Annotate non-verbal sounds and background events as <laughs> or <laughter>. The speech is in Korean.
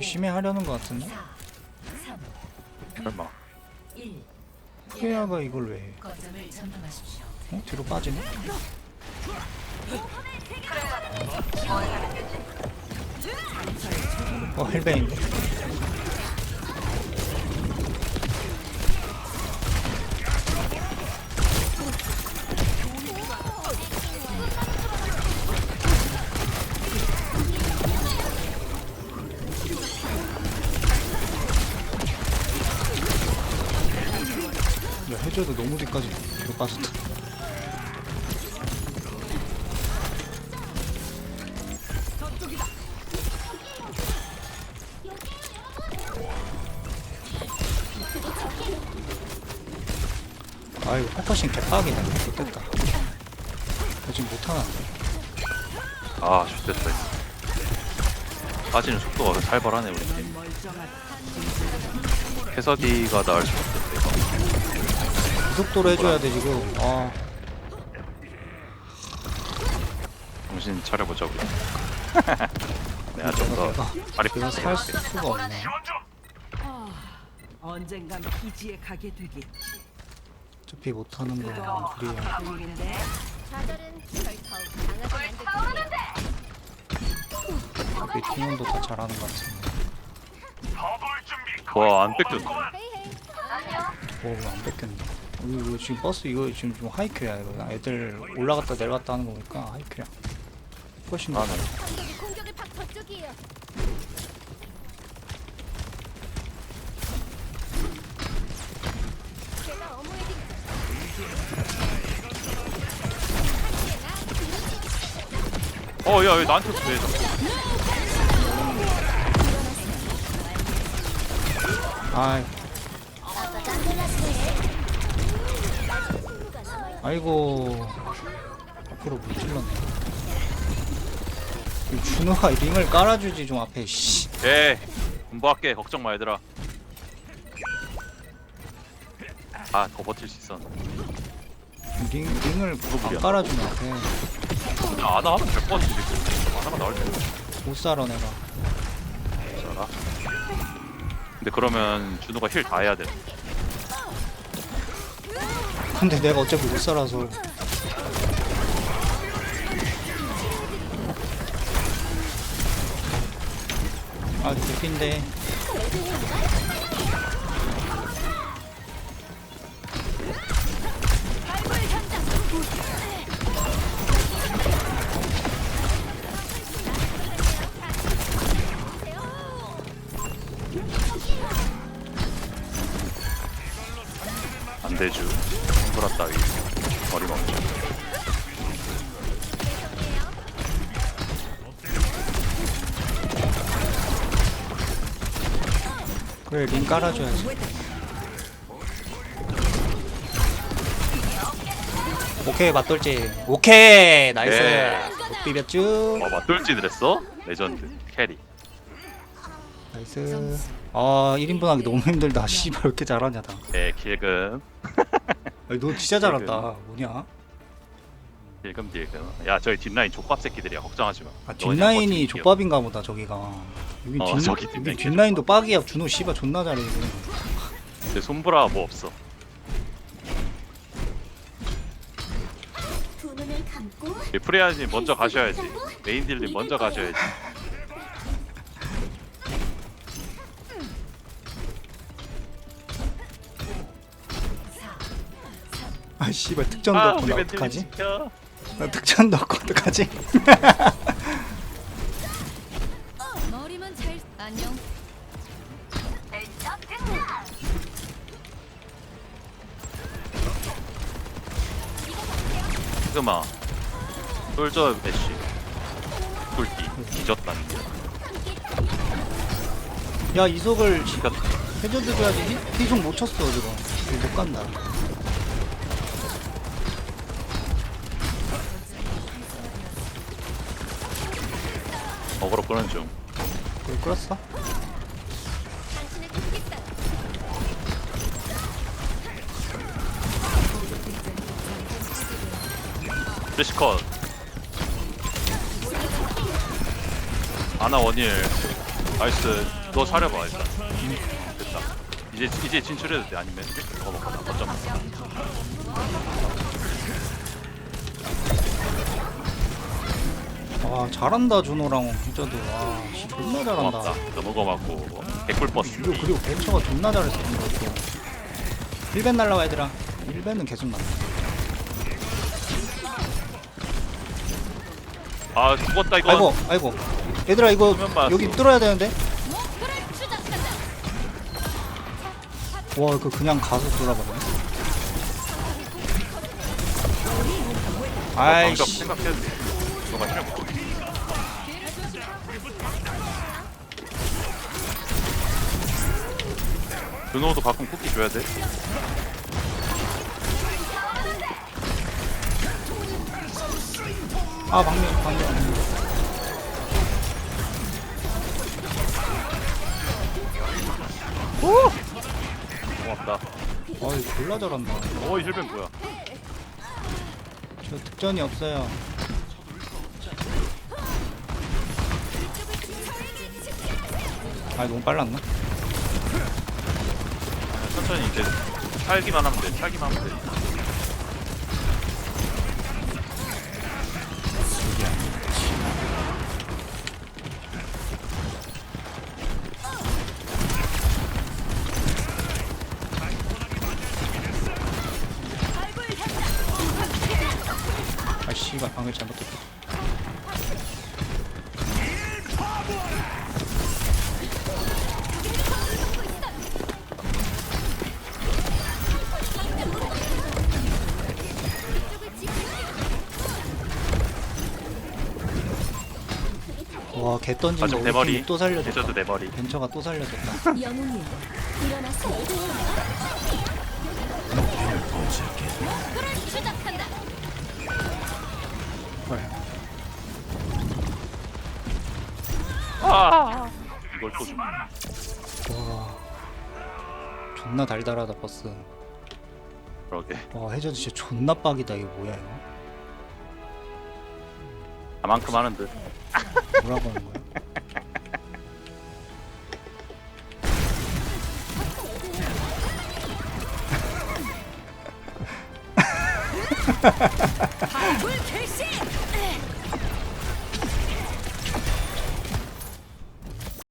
심해 하려는 것 같은데? 설마 프레야가 이걸 왜 해? 어? 뒤로 빠지네? 어 헬베인 야 해줘도 너무 뒤까지 뒤로 빠졌다. 아이고 포커싱 개빡이네. 못됐다. 나 지금 못하는데 아 좋됐다. 빠지는 속도가 살벌하네 우리 팀. 캐서디가 나을 수밖에 없다 이거 구속도로 해줘야 돼 지금. 아 정신 차려보자고. <laughs> 내가 좀더 내가 빨리 그래서 살 수가 없네. 언젠간 피지에 가게 되겠지. 어차피 못하는 거 둘이야. 좌절은 절 강하게 우리 팀원도 다 잘하는 것 같은데. 와안 뺏겼네. 오안 뺏겼네 이거, 지금 버스 이거 지금 좀 하이큐야. 이거 애들 올라갔다 내려갔다 하는 거 보니까 하이큐야. 훨씬 더 아, 공격을 저쪽이에요. 제가 어머에게 어 야 왜 나한테 왜 자꾸 아이 아이고. 앞으로 못 찔렀네. 이 준호가 링을 깔아주지 좀 앞에 씨. 예 공부할게. 걱정 마 얘들아. 아 더 버틸 수 있어 링, 링을 안. 깔아주면 앞에. 아, 아나 하면 될것 같은데 이거. 아나가 나올 텐데. 못 살아 내가. 알아? 근데 그러면 준호가 힐 다 해야 돼 근데 내가 어차피 못 살아서. 아 개핀데. 안 되죠 브라 따위 어림없죠 그래 링 깔아줘야지. 오케이 맞돌지. 오케이 나이스. 예. 못 비볐쥬 어 맞돌진을 했어? 레전드 캐리. 나이스. 아 1인분 하기 너무 힘들다. <laughs> 씨발 왜 이렇게 잘하냐 나예 킬금 <laughs> 아니, 너 진짜 잘한다. 뭐냐? 딜금 딜금 야 저희 뒷라인 족밥 새끼들이야. 걱정하지 마. 아 너 그냥 뒷라인이 버티면 족밥인가 보다 저기가. 여기 어, 뒷, 저기 여기 뒷라인 뒷라인도 빡이야. 준호 씨발 존나 잘해 이거. 근데 손브라 뭐 없어. 두 눈을 감고? 예, 프레아님 먼저 가셔야지. 메인 딜님 먼저 가셔야지 아 씨발 특전 아 넣고 우리 나 멘틀님 어떡하지? 지켜 나 특전 넣고 어떡하지? 머리만 잘 안녕. 시그마 솔저 애쉬 꿀띠 뒤졌다니 야 이속을 해줘도 줘야지 희- 희속 못 쳤어 지금 못 간다 어그로 끄는 중. 그걸 끌었어? 플래시컷. 아나 원일. 나이스. 너 차려봐 일단. 됐다. 이제 이제 진출해도 돼 아니면 저거 먹거나. 거점 와 잘한다 준호랑. 진짜도 와 씨, 존나 잘한다. 고맙다. 너무 고맙고 개꿀 버스 이거 그리고 벤처가 존나 잘했어 이거. 1벤 날라와 얘들아. 1벤은 계속 날라 아 죽었다 이거. 아이고 아이고. 얘들아 이거. 여기 뚫어야 되는데. 와 이거 그냥 가서 방벽 아이씨. 생각해야 돼 너가 힐을 못 준호도 가끔 쿠키 줘야 돼. 아 방금 방금. 고맙다. 어이 졸라 잘한다. 어이 힐벤 뭐야? 저 득전이 없어요. 아 너무 빨랐나? 천천히 이제 살기만 하면 돼 살기만 하면 돼. 아 씨발 방금 잘못했다 와개 던진 거 가슴 우리 팀이 또 살려줬다 해저드 내 머리 벤처가 또 살려줬다 영웅이여, 일어나서 목표를 추적한다. 헐. 아 이걸 또 줘. 와 존나 달달하다 버스 그러게 와 해저드 진짜 존나 빡이다 이거 뭐야 이거 나만큼 하는 듯 뭐라고 하는 거야.